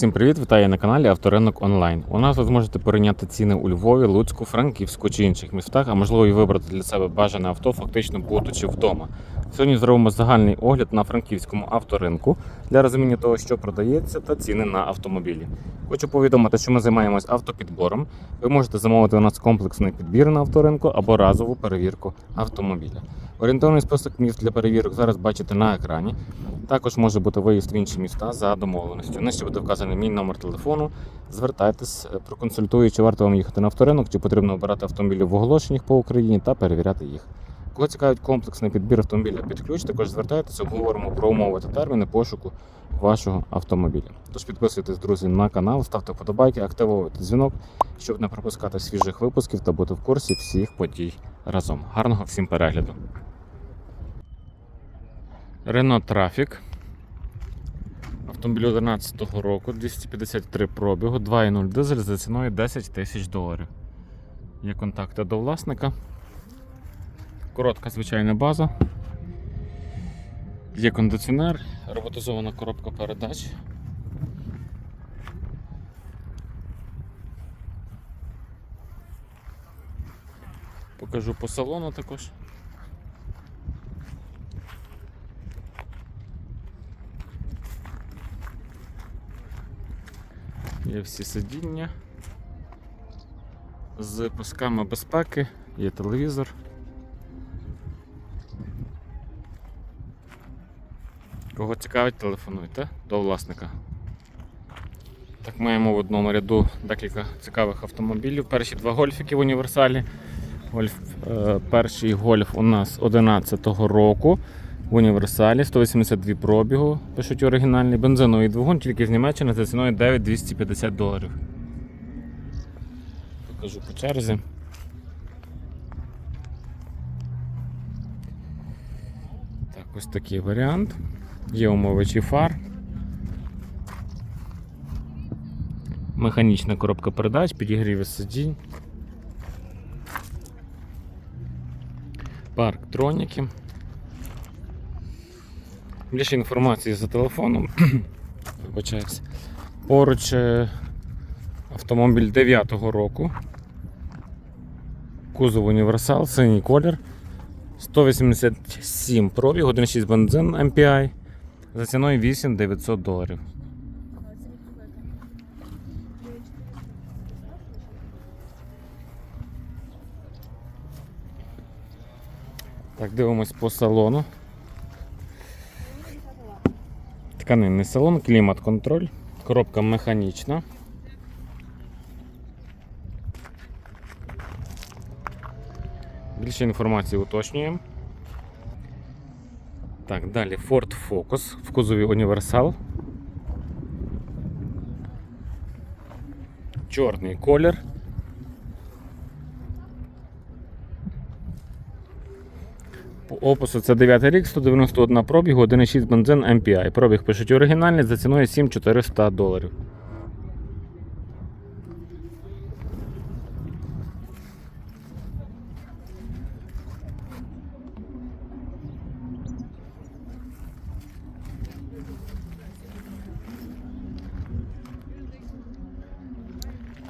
Всім привіт! Вітаю на каналі Авторинок Онлайн. У нас ви зможете порівняти ціни у Львові, Луцьку, Франківську чи інших містах, а можливо і вибрати для себе бажане авто, фактично будучи вдома. Сьогодні зробимо загальний огляд на франківському авторинку для розуміння того, що продається, та ціни на автомобілі. Хочу повідомити, що ми займаємось автопідбором. Ви можете замовити у нас комплексний підбір на авторинку або разову перевірку автомобіля. Орієнтовний список міст для перевірок зараз бачите на екрані. Також може бути виїзд в інші міста за домовленістю. Нижче буде вказаний мій номер телефону. Звертайтесь, е, проконсультую, чи варто вам їхати на авторинок, чи потрібно обирати автомобілі в оголошеннях по Україні та перевіряти їх. Кого цікавить комплексний підбір автомобіля під ключ, також звертайтеся, обговоримо про умови та терміни пошуку вашого автомобіля. Тож підписуйтесь, друзі, на канал, ставте вподобайки, активовуйте дзвінок, щоб не пропускати свіжих випусків та бути в курсі всіх подій разом. Гарного всім перегляду! Renault Traffic. Автомобіль 2011 року, 253 пробігу, 2.0 дизель за ціною 10 тисяч доларів. Є контакти до власника. Коротка звичайна база. Є кондиціонер, роботизована коробка передач. Покажу по салону також. Є всі сидіння з пусками безпеки, є телевізор. Кого цікавить, телефонуйте до власника. Так, маємо в одному ряду декілька цікавих автомобілів. Перші два гольфики в універсалі. Гольф, е, перший гольф у нас 11-го року в універсалі, 182 пробігу, пишуть оригінальний бензиновий двигун, тільки з Німеччини за ціною 9250 доларів. Покажу по черзі. Так, ось такий варіант. Є умовичі фар. Механічна коробка передач, підігріві сидінь. Парк троніки. Більше інформації за телефоном. Вибачаюсь. Поруч е, автомобіль 9-го року. Кузов універсал, синій колір. 187 пробіг, 1,6 бензин MPI. За ціною 8 900 доларів. Так, дивимось по салону. Тканинний салон, клімат-контроль, коробка механічна. Більше інформації уточнюємо. Так, далі Ford Focus в кузові універсал. Чорний колір. Опису це 9 рік, 191 пробігу, 1,6 бензин MPI. Пробіг пишуть оригінальний за ціною 7400 доларів.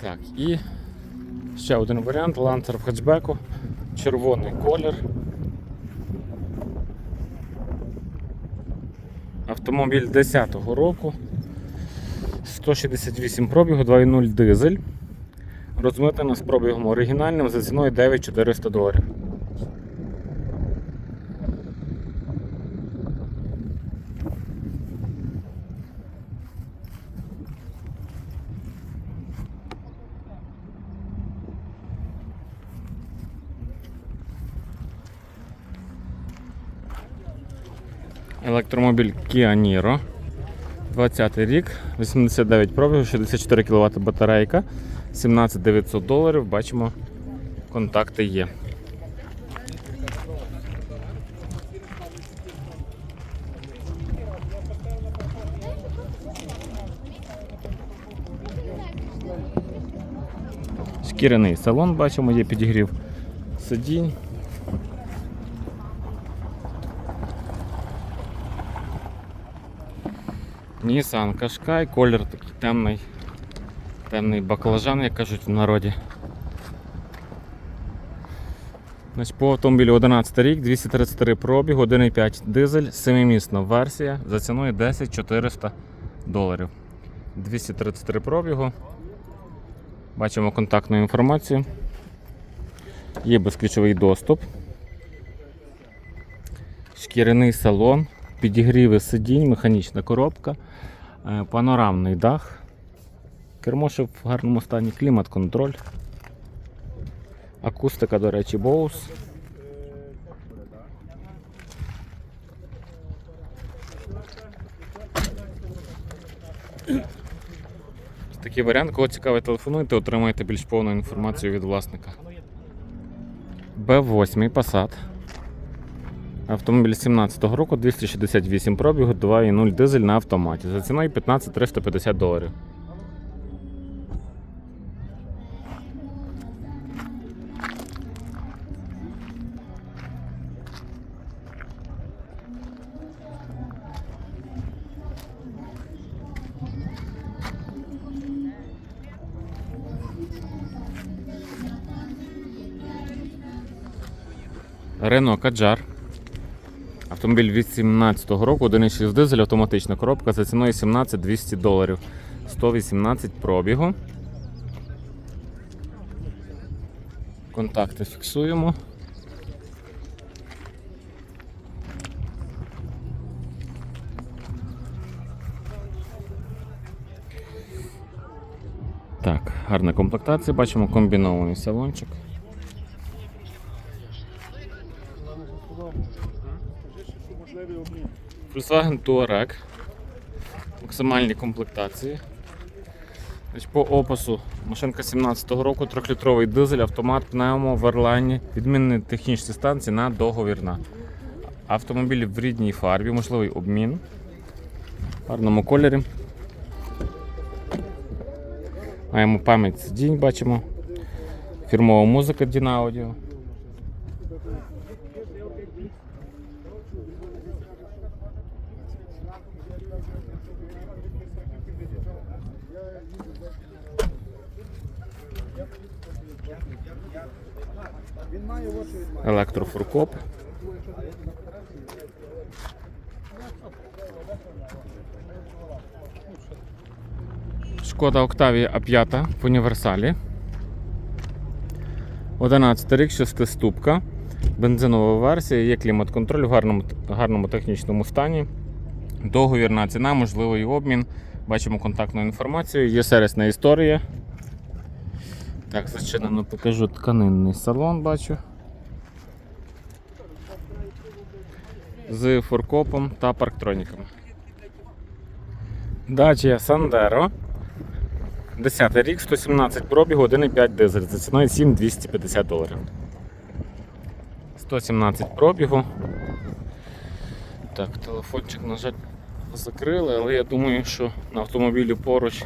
Так, і ще один варіант Lancer в хетчбеку. Червоний колір. Автомобіль 10-го року. 168 пробігу, 2.0 дизель. Розмитана з пробігом оригінальним за ціною 9400 доларів. Електромобіль Kia Niro. 20 рік, 89 пробігів, 64 кВт батарейка, 17 900 доларів. Бачимо, контакти є. Шкіряний салон, бачимо, є підігрів сидінь. Nissan Qashqai, колір такий темний, темний баклажан, як кажуть в народі. Значить, по автомобілю 11 рік, 233 пробіг, 1,5 дизель, 7-місна версія за ціною 10 400 доларів. 233 пробігу. Бачимо контактну інформацію. Є безключовий доступ. Шкіряний салон, підігріви сидінь, механічна коробка, е, панорамний дах. Кермо ще в гарному стані, клімат-контроль. Акустика, до речі, Bose. Такий варіант, кого цікавий, телефонуйте, отримаєте більш повну інформацію від власника. Б8 Passat. Автомобіль 17-го року, 268 пробігу, 2,0 дизель на автоматі. За ціною 15 350 доларів. Рено Каджар. Автомобіль від 17-го року, 1,6 дизель, автоматична коробка за ціною 17 200 доларів. 118 пробігу. Контакти фіксуємо. Так, гарна комплектація. Бачимо комбінований салончик. Volkswagen Touareg. Максимальні комплектації. По опису машинка 17-го року, 3-літровий дизель, автомат, пневмо, в Ерлайні, відмінні технічні станції на договірна. Автомобіль в рідній фарбі, можливий обмін. В гарному кольорі. Маємо пам'ять сидінь, бачимо. Фірмова музика Dina Електрофуркоп. Шкода Octavia A5 в універсалі. 11 рік, 6-ступка. Бензинова версія, є клімат-контроль в гарному, гарному технічному стані. Договірна ціна, можливий обмін. Бачимо контактну інформацію, є сервісна історія. Так, зачинено покажу тканинний салон, бачу. З форкопом та парктроніками. Dacia Sandero. 10 рік, 117 пробігу, 1,5 дизель. За ціною 7250 доларів. 117 пробігу. Так, телефончик, на жаль, закрили, але я думаю, що на автомобілі поруч.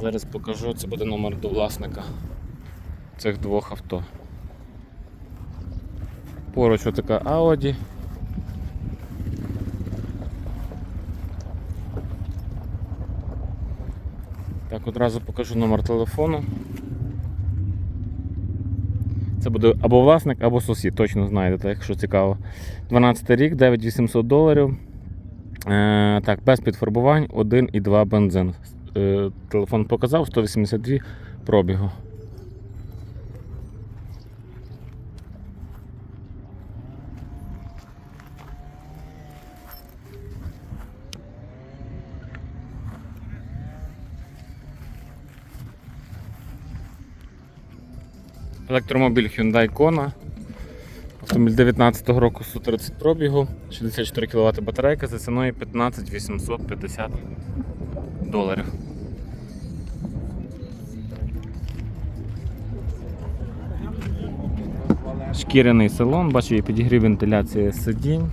Зараз покажу, це буде номер до власника цих двох авто. Поруч отака Audi. Так, одразу покажу номер телефону. Це буде або власник, або сусід, точно знайдете, якщо цікаво. 12 рік, 9800 доларів. Е, так, без підфарбувань, 1,2 бензин. Е, телефон показав 182 пробігу. Електромобіль Hyundai Kona. Автомобіль 19 року 130 пробігу, 64 кВт батарейка за ціною 15 850 доларів. Шкіряний салон, бачу, є підігрів вентиляції сидінь.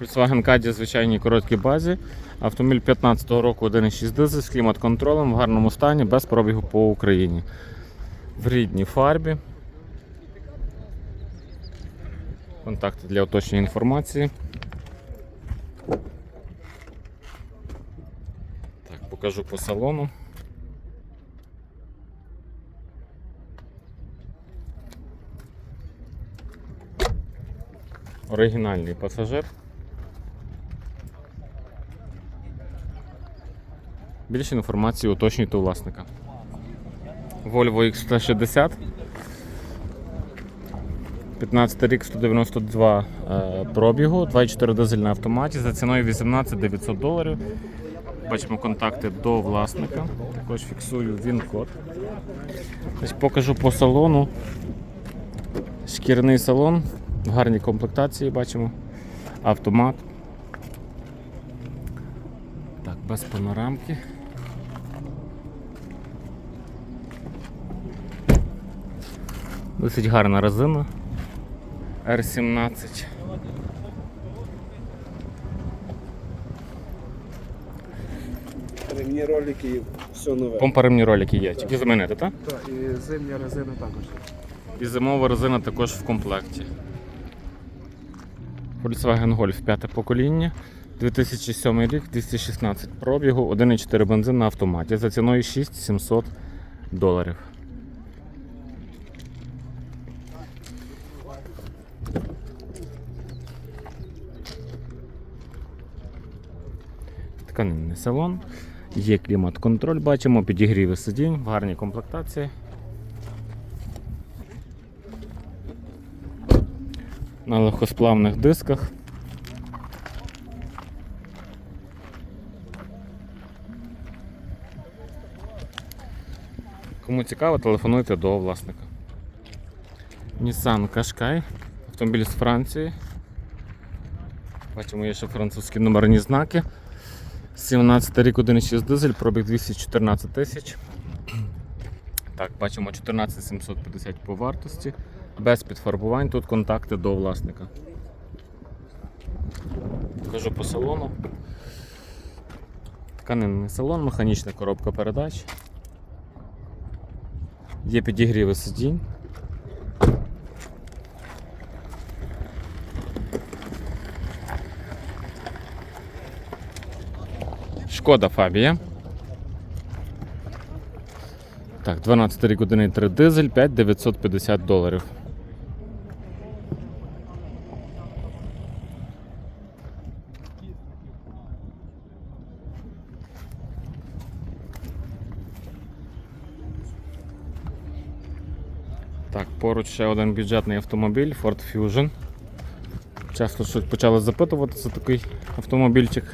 Volkswagen Caddy звичайній короткій базі. Автомобіль 15-го року 1,6 дизель з клімат-контролем в гарному стані, без пробігу по Україні. В рідній фарбі. Контакти для уточнення інформації. Так, покажу по салону. Оригінальний пасажир. Більше інформації уточнюйте у власника. Volvo X160. 15 рік 192 е, пробігу, 2,4 дизель на автоматі за ціною 18 900 доларів. Бачимо контакти до власника. Також фіксую він-код. Ось покажу по салону. Шкіряний салон, в гарній комплектації бачимо. Автомат. Так, без панорамки. Досить гарна резина. R17. Ремні ролики, все нове. Помпаримні ролики є. Тільки замінити, так? Так, і зимня резина також. І зимова резина також в комплекті. Volkswagen Golf 5 покоління. 2007 рік, 216 пробігу, 1,4 бензин на автоматі за ціною 6700 доларів. Тканинний салон. Є клімат-контроль, бачимо, підігріви сидінь в гарній комплектації. на легкосплавних дисках. Кому цікаво, телефонуйте до власника. Nissan Qashqai, автомобіль з Франції. Бачимо, є ще французькі номерні знаки. 17 рік 1,6 дизель, пробіг 214 тисяч. Так, бачимо 14750 по вартості. Без підфарбувань, тут контакти до власника. Покажу по салону. Тканинний салон, механічна коробка передач. Є підігріви сидінь. Шкода Фабія. Так, 12 рік 1,3 дизель, 5950 доларів. Так, поруч ще один бюджетний автомобіль Ford Fusion. Часто щось почали запитувати за такий автомобільчик.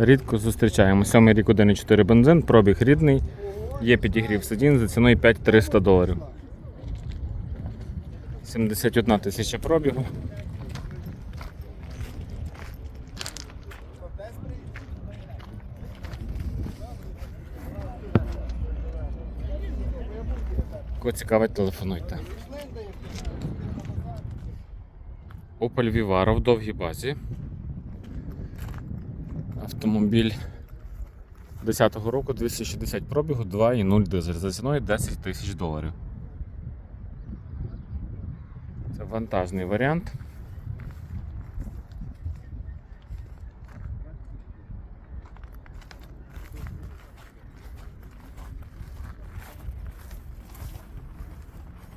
Рідко зустрічаємо. 7 рік 1,4 бензин, пробіг рідний. Є підігрів сидінь за ціною 5300 доларів. 71 тисяча пробігу. Кого цікавить, телефонуйте. Opel Vivaro в довгій базі. Автомобіль 10-го року 260 пробігу, 2,0 дизель за ціною 10 тисяч доларів. Це вантажний варіант.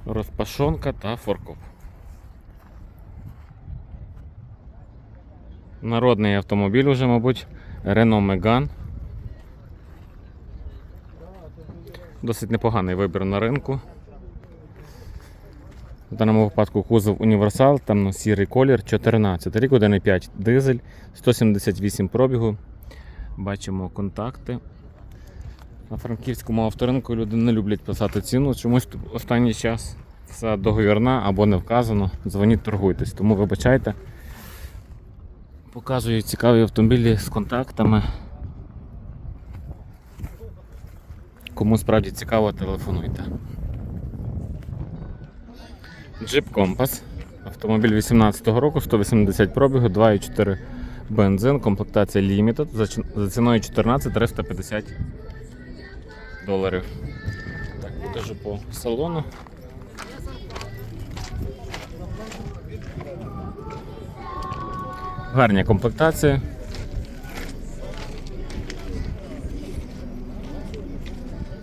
Розпашонка та форкоп. Народний автомобіль уже, мабуть, Renault Megane. Досить непоганий вибір на ринку. В даному випадку кузов універсал, темно-сірий колір, 14 рік, 1,5 дизель, 178 пробігу. Бачимо контакти. На франківському авторинку люди не люблять писати ціну. Чомусь останній час все договірна або не вказано. Дзвоніть, торгуйтесь, тому вибачайте. Показую цікаві автомобілі з контактами. Кому справді цікаво, телефонуйте. Jeep Compass. Автомобіль 18-го року, 180 пробігу, 2,4 бензин, комплектація Limited за ціною 14 350 доларів. Так, покажу по салону. Гарні комплектації.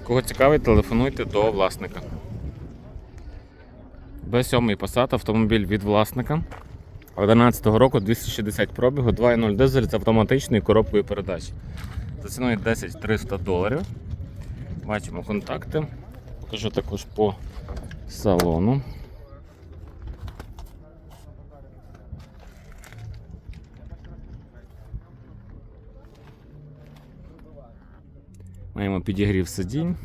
Кого цікавить, телефонуйте до власника. Б7 Passat автомобіль від власника. 11 року 260 пробігу, 2.0 дизель з автоматичною коробкою передач. За ціною 10 300 доларів. Бачимо контакти. Покажу також по салону. Маємо підігрів сидінь.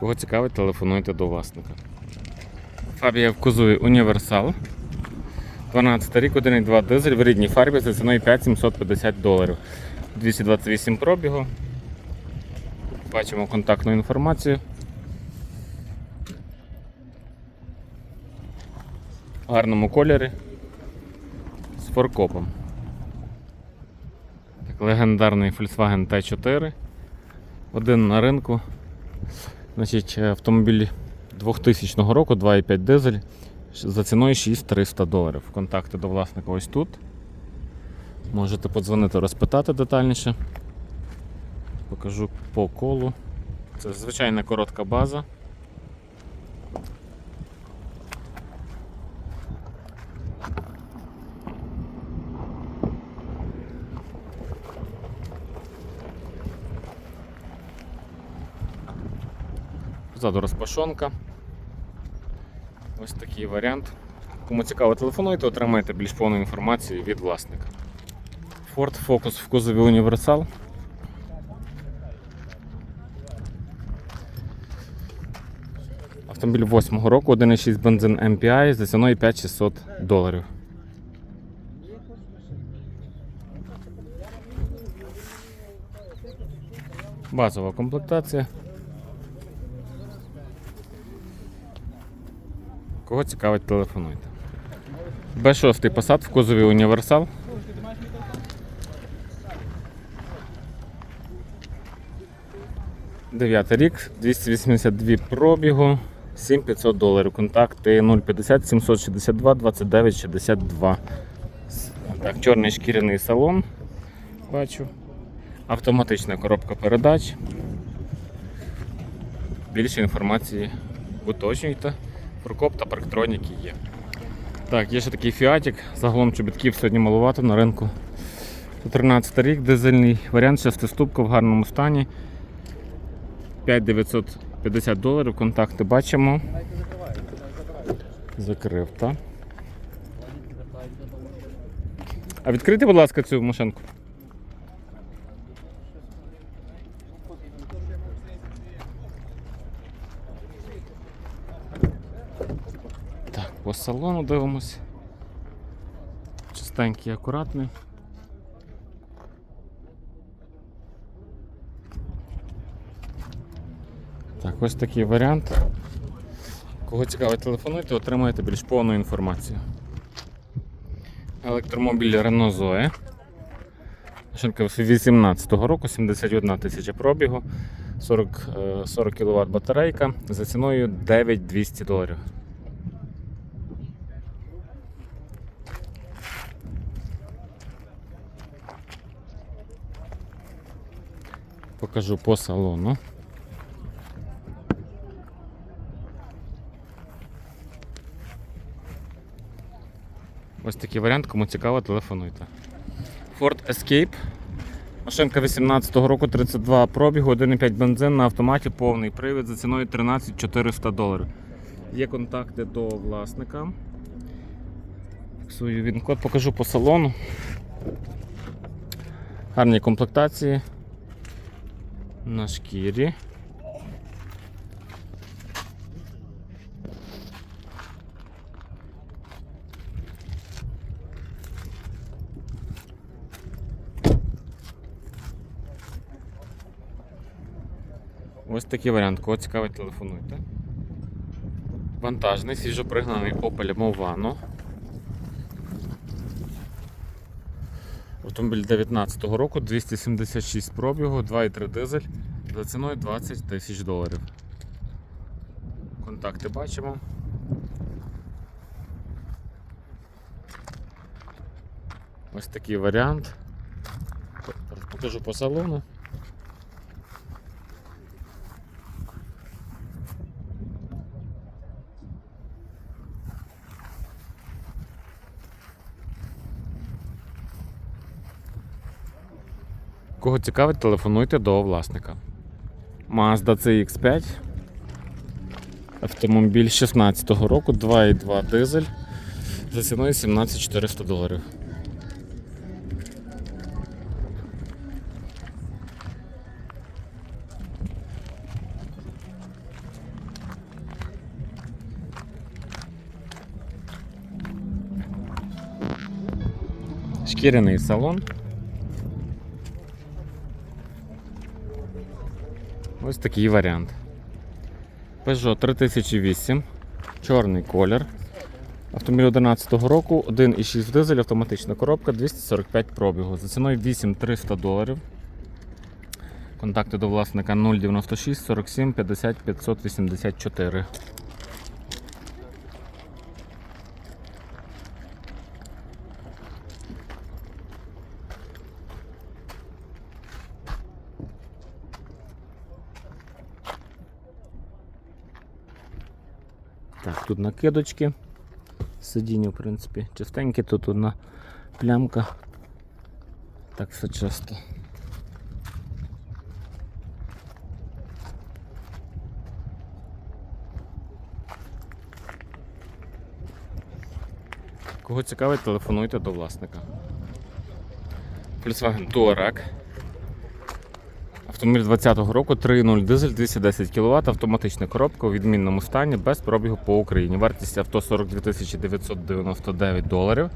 Кого цікавить, телефонуйте до власника. Фабія в кузові Універсал. 12 рік, 1,2 дизель в рідній фарбі за ціною 5750 доларів. 228 пробігу. Бачимо контактну інформацію. Гарному кольорі. З форкопом. Так, легендарний Volkswagen T4. Один на ринку. Значить, е, автомобіль 2000 року, 2,5 дизель за ціною 6300 доларів. Контакти до власника ось тут. Можете подзвонити, розпитати детальніше. Покажу по колу. Це звичайна коротка база. Позаду розпашонка. Ось такий варіант. Кому цікаво, телефонуйте, отримаєте більш повну інформацію від власника. Ford Focus в кузові універсал. Автомобіль 8-го року, 1,6 бензин MPI за ціною 5600 доларів. Базова комплектація. Кого цікавить, телефонуйте. Б6 Passat в кузові універсал. Дев'ятий рік, 282 пробігу, 7500 доларів. Контакти 050 762 29 62. Так, чорний шкіряний салон. Бачу. Автоматична коробка передач. Більше інформації уточнюйте. Фуркоп та парктроніки є. Так, є ще такий фіатік. Загалом чобітків сьогодні малувато на ринку. 13 рік, дизельний варіант, шестиступка в гарному стані. 5950 доларів. Контакти бачимо. Закрив, так. А відкрийте, будь ласка, цю машинку. Так, по салону дивимось. Чистенький, акуратний. Так, ось такий варіант. Кого цікавить, телефонуйте, отримаєте більш повну інформацію. Електромобіль Renault Zoe. Машинка 18 року, 71 тисяча пробігу, 40, е, 40 кВт батарейка за ціною 9200 доларів. Покажу по салону. Ось такий варіант, кому цікаво, телефонуйте. Ford Escape. Машинка 18-го року, 32 пробігу, 1,5 бензин на автоматі, повний привід за ціною 13 400 доларів. Є контакти до власника. Фіксую він код, покажу по салону. Гарні комплектації. На шкірі. Ось такий варіант, кого цікавить, телефонуйте. Вантажний, свіжопригнаний Opel Movano. Автомобіль 19 року, 276 пробігу, 2,3 дизель За ціною 20 тисяч доларів. Контакти бачимо. Ось такий варіант. Покажу по салону. Кого цікавить, телефонуйте до власника. Mazda CX5. Автомобіль 16-го року, 2,2 дизель за ціною 17 400 доларів. Шкіряний салон. Ось такий варіант. Peugeot 3008, чорний колір. Автомобіль 11 року, 1,6 дизель, автоматична коробка, 245 пробігу. За ціною 8300 доларів. Контакти до власника 096 47 50 584. Так, тут накидочки. Сидіння, в принципі, чистеньке, тут одна плямка. Так все чисто. Кого цікавить, телефонуйте до власника. Volkswagen Touareg. Автомобіль 20-го року 3.0 дизель 210 кВт, автоматична коробка у відмінному стані без пробігу по Україні. Вартість авто 42 999 доларів.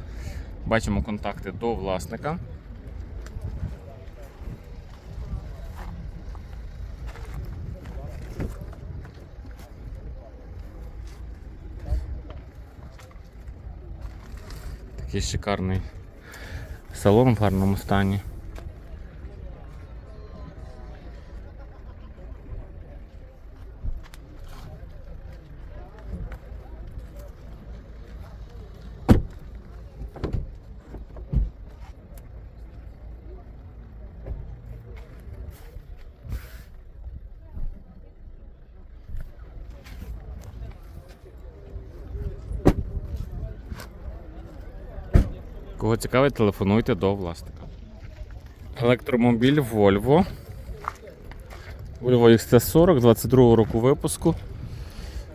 Бачимо контакти до власника. Такий шикарний салон в гарному стані. Цікавить, телефонуйте до власника. Електромобіль Volvo. Volvo XT40 22 року випуску.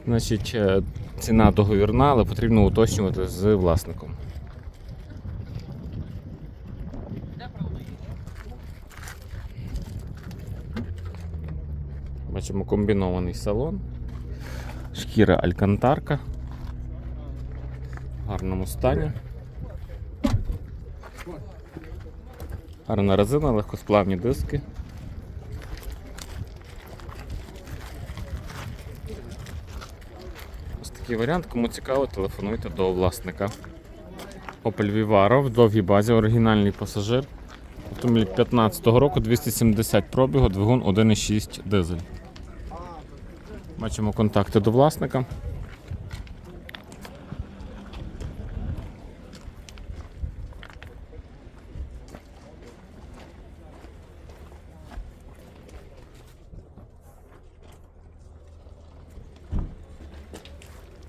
Значить, е, ціна договірна, але потрібно уточнювати з власником. Бачимо комбінований салон. Шкіра Алькантарка. В гарному стані. Гарна резина, легкосплавні диски. Ось такий варіант, кому цікаво, телефонуйте до власника. Opel Vivaro в довгій базі, оригінальний пасажир. Автомобіль 15-го року, 270 пробігу, двигун 1,6 дизель. Бачимо контакти до власника.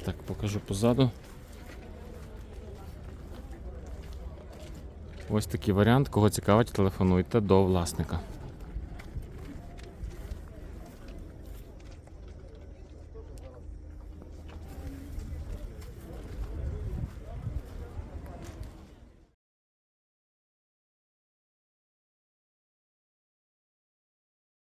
Так, покажу позаду. Ось такий варіант. Кого цікавить, телефонуйте до власника.